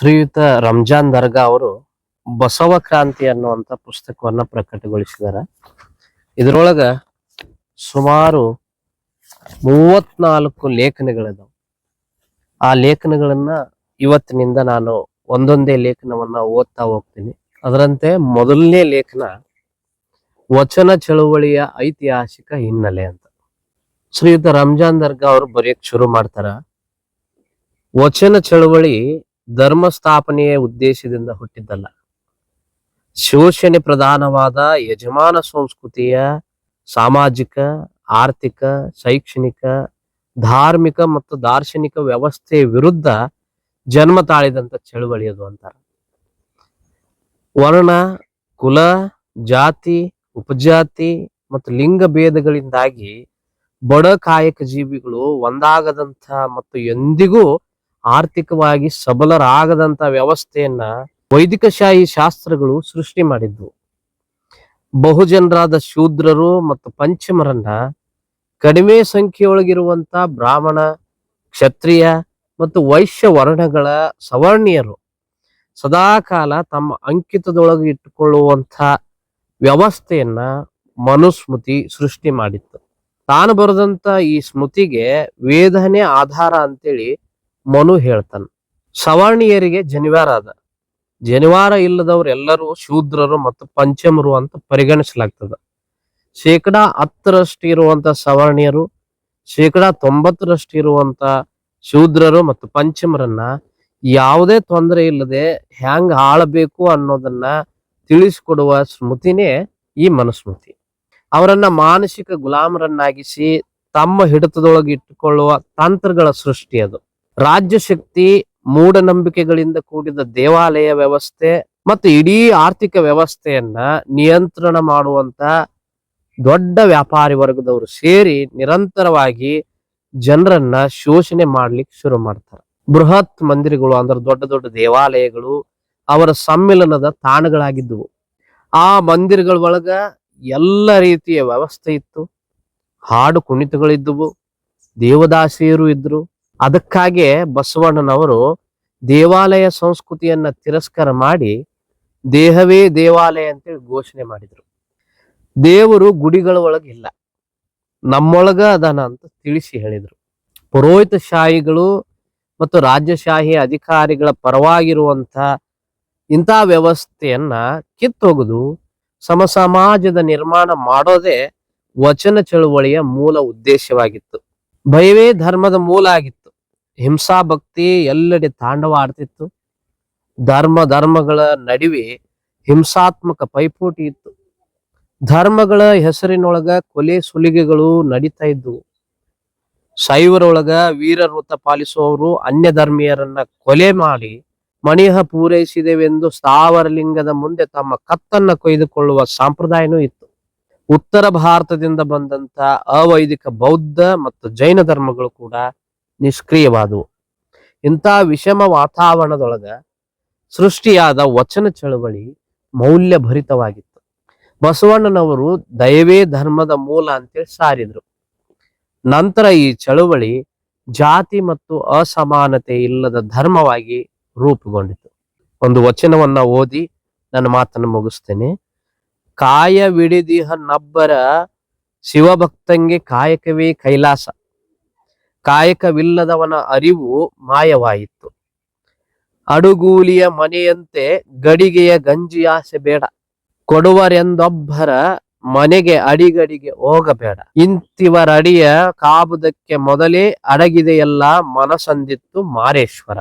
ಶ್ರೀಯುತ ರಂಜಾನ್ ದರ್ಗಾ ಅವರು ಬಸವ ಕ್ರಾಂತಿ ಅನ್ನುವಂತ ಪುಸ್ತಕವನ್ನ ಪ್ರಕಟಗೊಳಿಸಿದಾರ ಇದರೊಳಗ ಸುಮಾರು ಮೂವತ್ನಾಲ್ಕು ಲೇಖನಗಳಿದಾವೆ. ಆ ಲೇಖನಗಳನ್ನ ಇವತ್ತಿನಿಂದ ನಾನು ಒಂದೊಂದೇ ಲೇಖನವನ್ನ ಓದ್ತಾ ಹೋಗ್ತೀನಿ. ಅದರಂತೆ ಮೊದಲನೇ ಲೇಖನ ವಚನ ಚಳುವಳಿಯ ಐತಿಹಾಸಿಕ ಹಿನ್ನೆಲೆ ಅಂತ. ಶ್ರೀಯುತ ರಂಜಾನ್ ದರ್ಗಾ ಅವರು ಬರೆಯಕ್ ಶುರು ಮಾಡ್ತಾರ. ವಚನ ಚಳುವಳಿ ಧರ್ಮ ಸ್ಥಾಪನೆಯ ಉದ್ದೇಶದಿಂದ ಹುಟ್ಟಿದ್ದಲ್ಲ. ಶೋಷಣೆ ಪ್ರಧಾನವಾದ ಯಜಮಾನ ಸಂಸ್ಕೃತಿಯ ಸಾಮಾಜಿಕ, ಆರ್ಥಿಕ, ಶೈಕ್ಷಣಿಕ, ಧಾರ್ಮಿಕ ಮತ್ತು ದಾರ್ಶನಿಕ ವ್ಯವಸ್ಥೆ ವಿರುದ್ಧ ಜನ್ಮ ತಾಳಿದಂತ ಚಳುವಳಿ ಅದು ಅಂತಾರ. ವರ್ಣ, ಕುಲ, ಜಾತಿ, ಉಪಜಾತಿ ಮತ್ತು ಲಿಂಗ ಭೇದಗಳಿಂದಾಗಿ ಬಡ ಕಾಯಕ ಜೀವಿಗಳು ಒಂದಾಗದಂತ ಮತ್ತು ಎಂದಿಗೂ ಆರ್ಥಿಕವಾಗಿ ಸಬಲರಾಗದಂತ ವ್ಯವಸ್ಥೆಯನ್ನ ವೈದಿಕಶಾಹಿ ಶಾಸ್ತ್ರಗಳು ಸೃಷ್ಟಿ ಮಾಡಿದ್ವು. ಬಹುಜನರಾದ ಶೂದ್ರರು ಮತ್ತು ಪಂಚಮರನ್ನ ಕಡಿಮೆ ಸಂಖ್ಯೆಯೊಳಗಿರುವಂತ ಬ್ರಾಹ್ಮಣ, ಕ್ಷತ್ರಿಯ ಮತ್ತು ವೈಶ್ಯ ವರ್ಣಗಳ ಸವರ್ಣೀಯರು ಸದಾಕಾಲ ತಮ್ಮ ಅಂಕಿತದೊಳಗೆ ಇಟ್ಟುಕೊಳ್ಳುವಂತ ವ್ಯವಸ್ಥೆಯನ್ನ ಮನುಸ್ಮೃತಿ ಸೃಷ್ಟಿ ಮಾಡಿತ್ತು. ತಾನು ಬರೆದಂತ ಈ ಸ್ಮೃತಿಗೆ ವೇದನೆ ಆಧಾರ ಅಂತೇಳಿ ಮನು ಹೇಳ್ತಾನ. ಸವರ್ಣೀಯರಿಗೆ ಜನಿವಾರ ಅದ. ಜನಿವಾರ ಇಲ್ಲದವ್ರೆಲ್ಲರೂ ಶೂದ್ರರು ಮತ್ತು ಪಂಚಮರು ಅಂತ ಪರಿಗಣಿಸಲಾಗ್ತದ. ಶೇಕಡ ಹತ್ತರಷ್ಟು ಇರುವಂತ ಸವರ್ಣೀಯರು, ಶೇಕಡ ತೊಂಬತ್ತರಷ್ಟು ಇರುವಂತ ಶೂದ್ರರು ಮತ್ತು ಪಂಚಮರನ್ನ ಯಾವುದೇ ತೊಂದರೆ ಇಲ್ಲದೆ ಹ್ಯಾಂಗ್ ಆಳಬೇಕು ಅನ್ನೋದನ್ನ ತಿಳಿಸಿಕೊಡುವ ಸ್ಮೃತಿನೇ ಈ ಮನುಸ್ಮೃತಿ. ಅವರನ್ನ ಮಾನಸಿಕ ಗುಲಾಮರನ್ನಾಗಿಸಿ ತಮ್ಮ ಹಿಡಿತದೊಳಗೆ ಇಟ್ಟುಕೊಳ್ಳುವ ತಂತ್ರಗಳ ಸೃಷ್ಟಿ ಅದು. ರಾಜ್ಯ ಶಕ್ತಿ ಮೂಢನಂಬಿಕೆಗಳಿಂದ ಕೂಡಿದ ದೇವಾಲಯ ವ್ಯವಸ್ಥೆ ಮತ್ತು ಇಡೀ ಆರ್ಥಿಕ ವ್ಯವಸ್ಥೆಯನ್ನ ನಿಯಂತ್ರಣ ಮಾಡುವಂತ ದೊಡ್ಡ ವ್ಯಾಪಾರಿ ವರ್ಗದವರು ಸೇರಿ ನಿರಂತರವಾಗಿ ಜನರನ್ನ ಶೋಷಣೆ ಮಾಡ್ಲಿಕ್ಕೆ ಶುರು ಮಾಡ್ತಾರೆ. ಬೃಹತ್ ಮಂದಿರಗಳು ಅಂದ್ರೆ ದೊಡ್ಡ ದೊಡ್ಡ ದೇವಾಲಯಗಳು ಅವರ ಸಮ್ಮಿಲನದ ತಾಣಗಳಾಗಿದ್ದವು. ಆ ಮಂದಿರಗಳ ಒಳಗ ಎಲ್ಲ ರೀತಿಯ ವ್ಯವಸ್ಥೆ ಇತ್ತು. ಹಾಡು ಕುಣಿತಗಳಿದ್ದವು. ದೇವದಾಸಿಯರು ಇದ್ರು. ಅದಕ್ಕಾಗೆ ಬಸವಣ್ಣನವರು ದೇವಾಲಯ ಸಂಸ್ಕೃತಿಯನ್ನ ತಿರಸ್ಕಾರ ಮಾಡಿ ದೇಹವೇ ದೇವಾಲಯ ಅಂತೇಳಿ ಘೋಷಣೆ ಮಾಡಿದ್ರು. ದೇವರು ಗುಡಿಗಳ ಒಳಗಿಲ್ಲ ನಮ್ಮೊಳಗ ಅದನ ಅಂತ ತಿಳಿಸಿ ಹೇಳಿದ್ರು. ಪುರೋಹಿತ ಶಾಹಿಗಳು ಮತ್ತು ರಾಜ್ಯಶಾಹಿ ಅಧಿಕಾರಿಗಳ ಪರವಾಗಿರುವಂತ ಇಂಥ ವ್ಯವಸ್ಥೆಯನ್ನ ಕಿತ್ತೊಗೆದು ಸಮಸಮಾಜದ ನಿರ್ಮಾಣ ಮಾಡೋದೇ ವಚನ ಚಳುವಳಿಯ ಮೂಲ ಉದ್ದೇಶವಾಗಿತ್ತು. ಭಯವೇ ಧರ್ಮದ ಮೂಲ ಆಗಿತ್ತು. ಹಿಂಸಾ ಭಕ್ತಿ ಎಲ್ಲೆಡೆ ತಾಂಡವ ಆಡ್ತಿತ್ತು ಧರ್ಮ ಧರ್ಮಗಳ ನಡುವೆ ಹಿಂಸಾತ್ಮಕ ಪೈಪೋಟಿ ಇತ್ತು. ಧರ್ಮಗಳ ಹೆಸರಿನೊಳಗ ಕೊಲೆ ಸುಲಿಗೆಗಳು ನಡೀತಾ ಇದ್ವು. ಶೈವರೊಳಗ ವೀರ ವೃತ್ತ ಪಾಲಿಸುವವರು ಅನ್ಯ ಧರ್ಮೀಯರನ್ನ ಕೊಲೆ ಮಾಡಿ ಮಣಿಹ ಪೂರೈಸಿದೆವೆಂದು ಸ್ಥಾವರಲಿಂಗದ ಮುಂದೆ ತಮ್ಮ ಕತ್ತನ್ನ ಕೊಯ್ದುಕೊಳ್ಳುವ ಸಂಪ್ರದಾಯನೂ ಇತ್ತು. ಉತ್ತರ ಭಾರತದಿಂದ ಬಂದಂತ ಅವೈದಿಕ ಬೌದ್ಧ ಮತ್ತು ಜೈನ ಧರ್ಮಗಳು ಕೂಡ ನಿಷ್ಕ್ರಿಯವಾದವು. ಇಂಥ ವಿಷಮ ವಾತಾವರಣದೊಳಗ ಸೃಷ್ಟಿಯಾದ ವಚನ ಚಳವಳಿ ಮೌಲ್ಯ ಭರಿತವಾಗಿತ್ತು ಬಸವಣ್ಣನವರು ದಯವೇ ಧರ್ಮದ ಮೂಲ ಅಂತೇಳಿ ಸಾರಿದ್ರು. ನಂತರ ಈ ಚಳುವಳಿ ಜಾತಿ ಮತ್ತು ಅಸಮಾನತೆ ಇಲ್ಲದ ಧರ್ಮವಾಗಿ ರೂಪುಗೊಂಡಿತು. ಒಂದು ವಚನವನ್ನ ಓದಿ ನನ್ನ ಮಾತನ್ನು ಮುಗಿಸ್ತೇನೆ. ಕಾಯವಿಡಿದಿಹ ನಬ್ಬರ ಶಿವಭಕ್ತಂಗೆ ಕಾಯಕವೇ ಕೈಲಾಸ. ಕಾಯಕವಿಲ್ಲದವನ ಅರಿವು ಮಾಯವಾಯಿತು. ಅಡುಗೂಲಿಯ ಮನೆಯಂತೆ ಗಡಿಗೆಯ ಗಂಜಿ ಆಸೆ ಬೇಡ. ಕೊಡುವರೆಂದೊಬ್ಬರ ಮನೆಗೆ ಅಡಿಗಡಿಗೆ ಹೋಗಬೇಡ. ಇಂತಿವರಡಿಯ ಕಾಬುದಕ್ಕೆ ಮೊದಲೇ ಅಡಗಿದೆಯಲ್ಲ ಮನಸಂದಿತ್ತು ಮಾರೇಶ್ವರ.